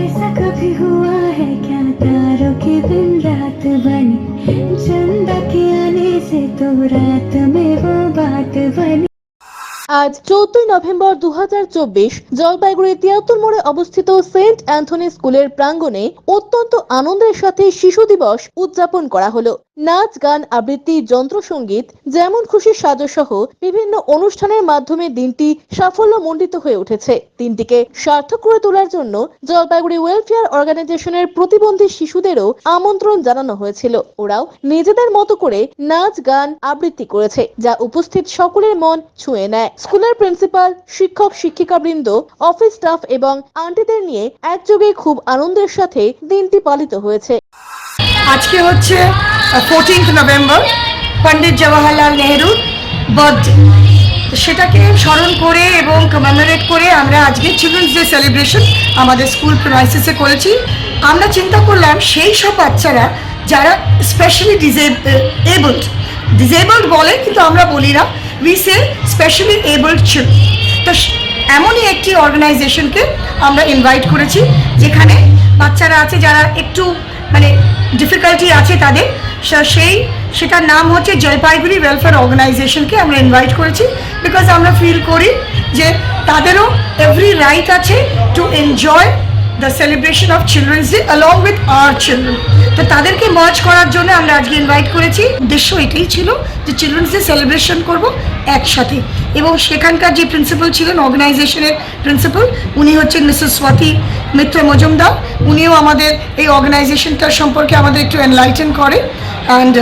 ऐसा कभी हुआ है क्या तारों की दिन रात बनी चंदा के आने से तो रात में वो बात बनी আজ চোদ্দই নভেম্বর দু জলপাইগুড়ি তিয়াত্তর মোড়ে অবস্থিত সেন্ট অ্যান্থনি স্কুলের প্রাঙ্গণে অত্যন্ত আনন্দের সাথে শিশু দিবস উদযাপন করা হলো নাচ, গান, আবৃত্তি যন্ত্রসঙ্গীত যেমন খুশি সাজসহ বিভিন্ন অনুষ্ঠানের মাধ্যমে দিনটি সাফল্য সাফল্যমণ্ডিত হয়ে উঠেছে। দিনটিকে সার্থক করে তোলার জন্য জলপাইগুড়ি ওয়েলফেয়ার অর্গানাইজেশনের প্রতিবন্ধী শিশুদেরও আমন্ত্রণ জানানো হয়েছিল। ওরাও নিজেদের মতো করে নাচ, গান, আবৃত্তি করেছে, যা উপস্থিত সকলের মন ছুঁয়ে নেয়। স্কুলের প্রিন্সিপাল, শিক্ষক, শিক্ষিকাবৃন্দ, অফিস স্টাফ এবং আন্টিদের নিয়ে একযোগে খুব আনন্দের সাথে দিনটি পালিত হয়েছে। আজকে হচ্ছে ফোরটিন্থ নভেম্বর পণ্ডিত জওয়াহরলাল নেহরুর বার্থডে সেটাকে স্মরণ করে এবং কমেমোরেট করে আমরা আজকে চিলড্রেন্স ডে সেলিব্রেশন আমাদের স্কুল প্রিমাইসিসে করেছি। আমরা চিন্তা করলাম, সেই সব বাচ্চারা যারা স্পেশালি ডিজেব ডিজেবলড ডিজেবলড বলে কিন্তু আমরা বলি না we say specially abled children তো এমনই একটি অর্গানাইজেশনকে আমরা ইনভাইট করেছি, যেখানে বাচ্চারা আছে, যারা একটু মানে ডিফিকাল্টি আছে তাদের সেই, সেটার নাম হচ্ছে জলপাইগুড়ি ওয়েলফেয়ার অর্গানাইজেশনকে আমরা ইনভাইট করেছি বিকজ আমরা ফিল করি যে তাদেরও এভরি রাইট আছে to enjoy the celebration of children's day along with our children তো তাদেরকে মার্চ করার জন্য আমরা আজকে ইনভাইট করেছি। উদ্দেশ্য এটাই ছিল যে চিলড্রেন্স ডে সেলিব্রেশন করব একসাথে। এবং সেখানকার যে প্রিন্সিপাল ছিলেন অর্গানাইজেশনের প্রিন্সিপাল উনি হচ্ছেন মিসেস স্বাতি মিত্র মজুমদার উনিও আমাদের এই অর্গানাইজেশনটার সম্পর্কে আমাদের একটু এনলাইটেন করে। অ্যান্ড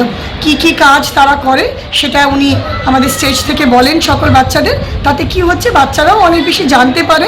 কি কি কাজ তারা করে, সেটা উনি আমাদের স্টেজ থেকে বলেন সকল বাচ্চাদের। তাতে কি হচ্ছে, বাচ্চারাও অনেক বেশি জানতে পারে।